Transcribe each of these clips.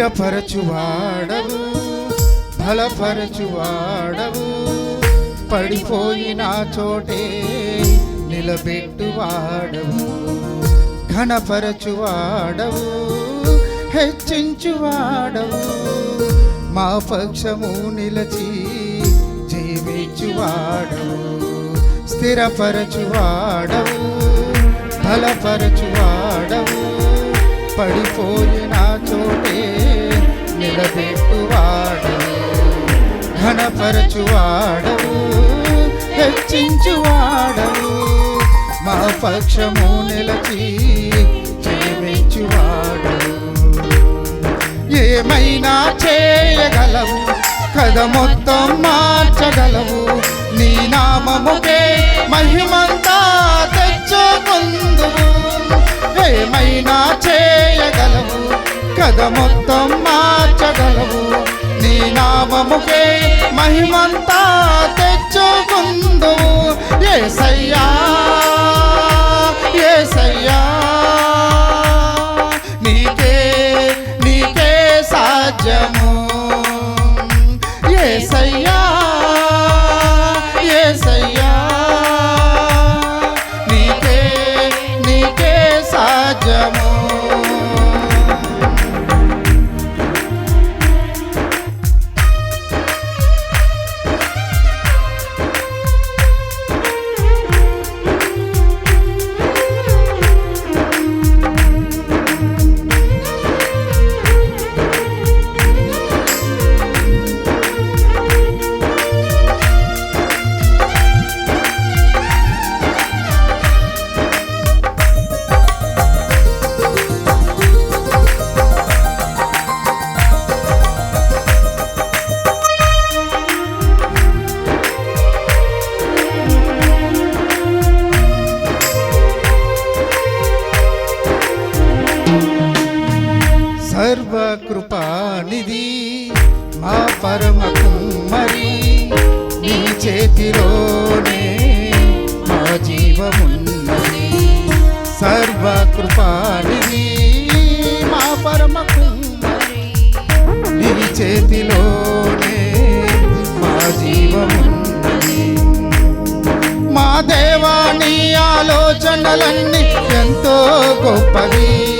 స్థిరపరచువాడవు బలపరచువాడవు. పడిపోయిన చోటే నిలబెట్టువాడవు ఘనపరచువాడవు హెచ్చించువాడవు. మా పక్షము నిలచి జీవించువాడవు స్థిరపరచువాడవు బలపరచువాడవు. పడిపోయిన చోటే నిలబెట్టువాడవు ఘనపరచువాడవు హెచ్చించువాడవు. మా పక్షము నిలచి జీవించువాడవు ఏమైనా చేయగలవు కథ మొత్తం మార్చగలవు. నీ నామముకే మహిమంతా తెచ్చుకుందువు. ఏమైనా చేయగలవు కథ మొత్తం మార్చగలవు. నీ నామముకే మహిమంతా తెచ్చుకుందువు. ఏ సయ్యా సర్వకృపానిధి మా పరమ కుమ్మరి నీ చేతిలోనే మా జీవమున్నది. సర్వకృపానిధి మా పరమ కుమ్మరి నీ చేతిలోనే మా జీవమున్నది. మా దేవా ఆలోచనలన్నీ ఎంతో గొప్పవి.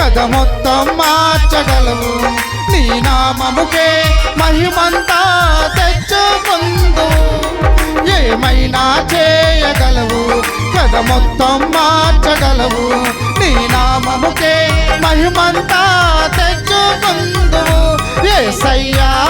కథ మొత్తం మార్చగలవు. నీ నామముకే మహిమంతా తెచ్చుకుందు. ఏమైనా చేయగలవు? కథ మొత్తం మార్చగలవు. నీ నామముకే మహిమంతా తెచ్చుకుందు. ఏ సయ్యా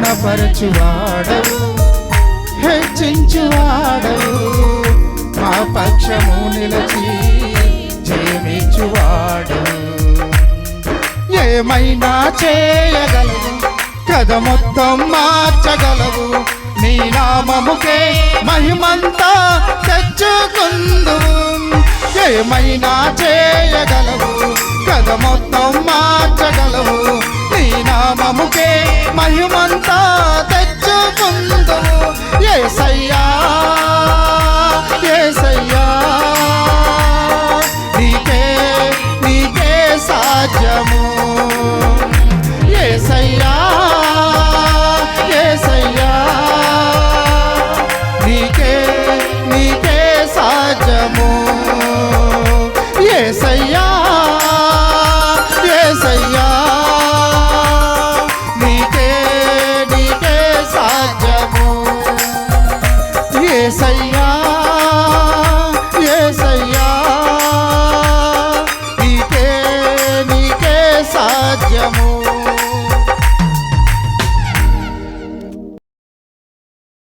ఘనపరచువాడవు హెచ్చించువాడవు. మా పక్షము నిలచి జయమిచ్చువాడవు ఏమైనా చేయగలవు? కథ మొత్తం మార్చగలవు. నీ నామముకే మహిమంతా తెచ్చుకుందు. ఏమైనా చేయగలవు? కథ మొత్తం మార్చగలవు. నామముకే మహిమంతా తెచ్చుకుందు ఏ సయ్యా